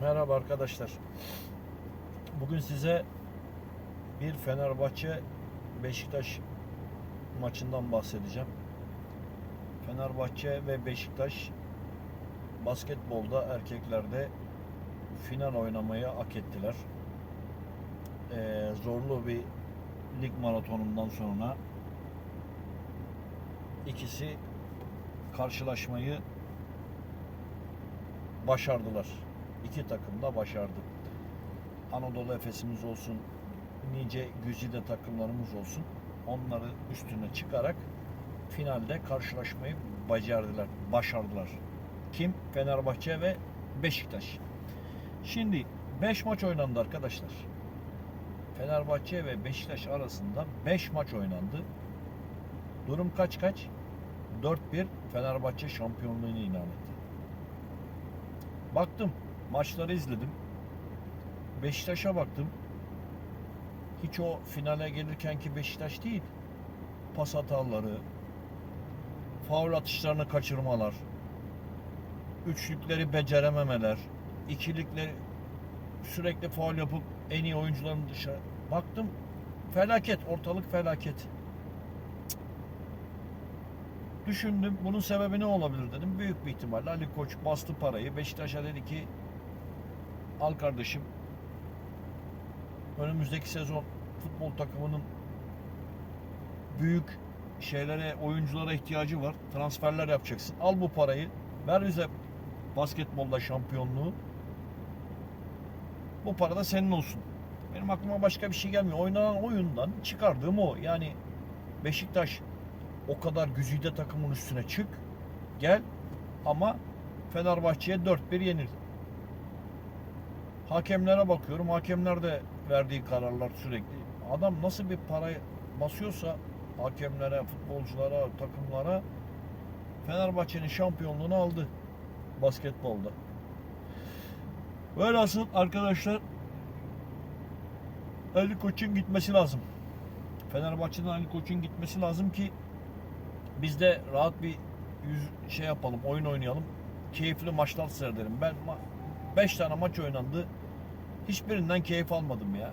Merhaba arkadaşlar. Bugün size bir Fenerbahçe Beşiktaş maçından bahsedeceğim. Fenerbahçe ve Beşiktaş basketbolda erkeklerde final oynamayı hak ettiler. Ee, zorlu bir lig maratonundan sonra ikisi karşılaşmayı başardılar. İki takım da başardı. Anadolu Efes'imiz olsun, nice güzide takımlarımız olsun. Onları üstüne çıkarak finalde karşılaşmayı başardılar. Başardılar. Kim? Fenerbahçe ve Beşiktaş. Şimdi 5 maç oynandı arkadaşlar. Fenerbahçe ve Beşiktaş arasında 5 maç oynandı. Durum kaç kaç? 4-1 Fenerbahçe şampiyonluğunu ilan etti. Baktım, maçları izledim. Beşiktaş'a baktım. Hiç o finale gelirken ki Beşiktaş değil. Pas hataları, faul atışlarını kaçırmalar, üçlükleri becerememeler, ikilikleri sürekli faul yapıp en iyi oyuncuların dışarı. Baktım felaket, ortalık felaket. Düşündüm bunun sebebi ne olabilir dedim. Büyük bir ihtimalle Ali Koç bastı parayı. Beşiktaş'a dedi ki al kardeşim önümüzdeki sezon futbol takımının büyük şeylere, oyunculara ihtiyacı var. Transferler yapacaksın. Al bu parayı. Ver bize basketbolda şampiyonluğu. Bu para da senin olsun. Benim aklıma başka bir şey gelmiyor. Oynanan oyundan çıkardığım o. Yani Beşiktaş o kadar güzide takımın üstüne çık. Gel ama Fenerbahçe'ye 4-1 yenil. Hakemlere bakıyorum. Hakemler de verdiği kararlar sürekli. Adam nasıl bir para basıyorsa hakemlere, futbolculara, takımlara Fenerbahçe'nin şampiyonluğunu aldı basketbolda. Velhasıl arkadaşlar Ali Koç'un gitmesi lazım. Fenerbahçe'den Ali Koç'un gitmesi lazım ki biz de rahat bir yüz şey yapalım, oyun oynayalım. Keyifli maçlar seyredelim. Ben 5 tane maç oynandı. Hiçbirinden keyif almadım ya.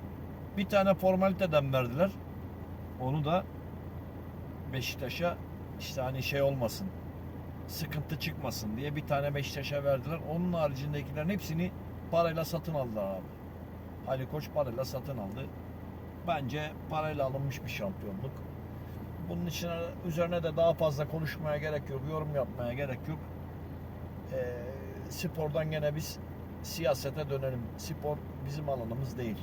Bir tane formaliteden verdiler. Onu da Beşiktaş'a işte hani şey olmasın. Sıkıntı çıkmasın diye bir tane Beşiktaş'a verdiler. Onun haricindekilerin hepsini parayla satın aldılar abi. Ali Koç parayla satın aldı. Bence parayla alınmış bir şampiyonluk. Bunun için üzerine de daha fazla konuşmaya gerek yok, yorum yapmaya gerek yok. Ee, spordan gene biz siyasete dönelim. Spor bizim alanımız değil.